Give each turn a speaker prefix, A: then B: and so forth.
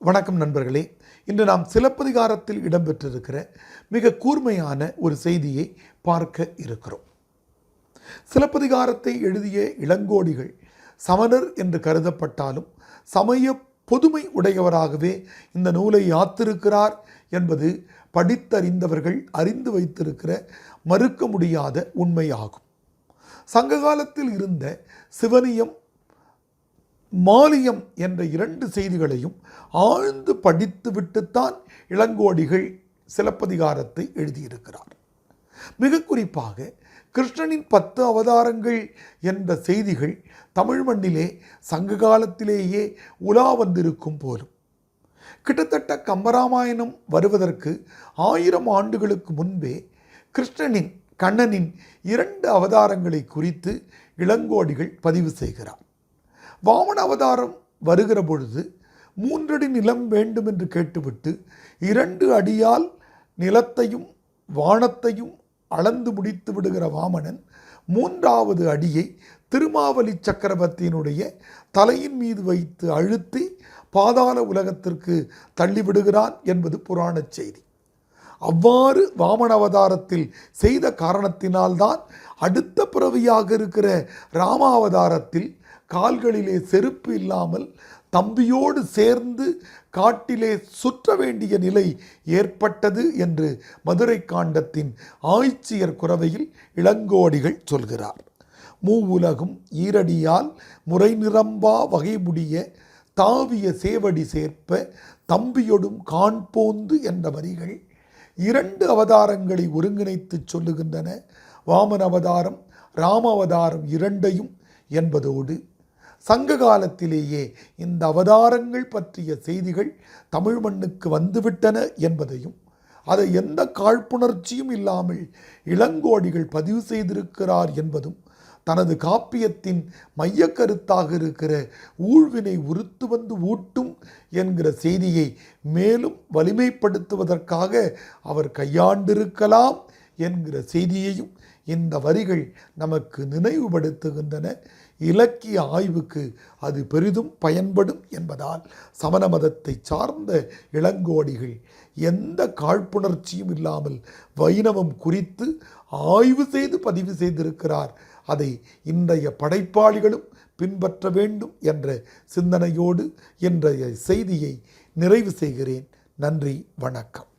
A: வணக்கம் நண்பர்களே. இன்று நாம் சிலப்பதிகாரத்தில் இடம்பெற்றிருக்கிற மிக கூர்மையான ஒரு செய்தியை பார்க்க இருக்கிறோம். சிலப்பதிகாரத்தை எழுதிய இளங்கோடிகள் சமணர் என்று கருதப்பட்டாலும் சமய பொதுமை உடையவராகவே இந்த நூலை யாத்திருக்கிறார் என்பது படித்தறிந்தவர்கள் அறிந்து வைத்திருக்கிற மறுக்க முடியாத உண்மையாகும். சங்ககாலத்தில் இருந்த சிவனியம் மாலியம் என்ற இரண்டு செய்திகளையும் ஆழ்ந்து படித்துவிட்டுத்தான் இளங்கோடிகள் சிலப்பதிகாரத்தை எழுதியிருக்கிறார். மிக குறிப்பாக கிருஷ்ணனின் பத்து அவதாரங்கள் என்ற செய்திகள் தமிழ் மண்ணிலே சங்க காலத்திலேயே உலா வந்திருக்கும் போலும். கிட்டத்தட்ட கம்பராமாயணம் வருவதற்கு ஆயிரம் ஆண்டுகளுக்கு முன்பே கிருஷ்ணனின் கண்ணனின் இரண்டு அவதாரங்களை குறித்து இளங்கோடிகள் பதிவு செய்கிறார். வாமன அவதாரம் வருகிற பொழுது மூன்றடி நிலம் வேண்டும் என்று கேட்டுவிட்டு இரண்டு அடியால் நிலத்தையும் வானத்தையும் அளந்து முடித்து விடுகிற வாமனன் மூன்றாவது அடியை திருமாவளி சக்கரவர்த்தியினுடைய தலையின் மீது வைத்து அழுத்தி பாதாள உலகத்திற்கு தள்ளிவிடுகிறான் என்பது புராணச் செய்தி. அவ்வாறு வாமன அவதாரத்தில் செய்த காரணத்தினால்தான் அடுத்த பிறவியாக இருக்கிற ராமாவதாரத்தில் கால்களிலே செருப்பு இல்லாமல் தம்பியோடு சேர்ந்து காட்டிலே சுற்ற வேண்டிய நிலை ஏற்பட்டது என்று மதுரை காண்டத்தின் ஆய்ச்சியர் குறவையில் இளங்கோடிகள் சொல்கிறார். மூவுலகும் ஈரடியால் முறை நிரம்பா வகைமுடிய தாவிய சேவடி சேர்ப்ப தம்பியொடும் காண்போந்து என்ற வரிகள் இரண்டு அவதாரங்களை ஒருங்கிணைத்து சொல்லுகின்றன. வாமன அவதாரம் ராம அவதாரம் இரண்டையும் என்பதோடு சங்க காலத்திலேயே இந்த அவதாரங்கள் பற்றிய செய்திகள் தமிழ் மண்ணுக்கு வந்துவிட்டன என்பதையும் அதை எந்த காழ்ப்புணர்ச்சியும் இல்லாமல் இளங்கோடிகள் பதிவு செய்திருக்கிறார் என்பதும் தனது காப்பியத்தின் மையக்கருத்தாக இருக்கிற ஊழ்வினை உறுத்து வந்து ஊட்டும் என்கிற செய்தியை மேலும் வலிமைப்படுத்துவதற்காக அவர் கையாண்டிருக்கலாம். என்கிற செய்தியையும் இந்த வரிகள் நமக்கு நினைவுபடுத்துகின்றன. இலக்கிய ஆய்வுக்கு அது பெரிதும் பயன்படும் என்பதால் சமண மதத்தை சார்ந்த இளங்கோடிகள் எந்த காழ்ப்புணர்ச்சியும் இல்லாமல் வைணவம் குறித்து ஆய்வு செய்து பதிவு செய்திருக்கிறார். அதை இன்றைய படைப்பாளிகளும் பின்பற்ற வேண்டும் என்ற சிந்தனையோடு இன்றைய செய்தியை நிறைவு செய்கிறேன். நன்றி வணக்கம்.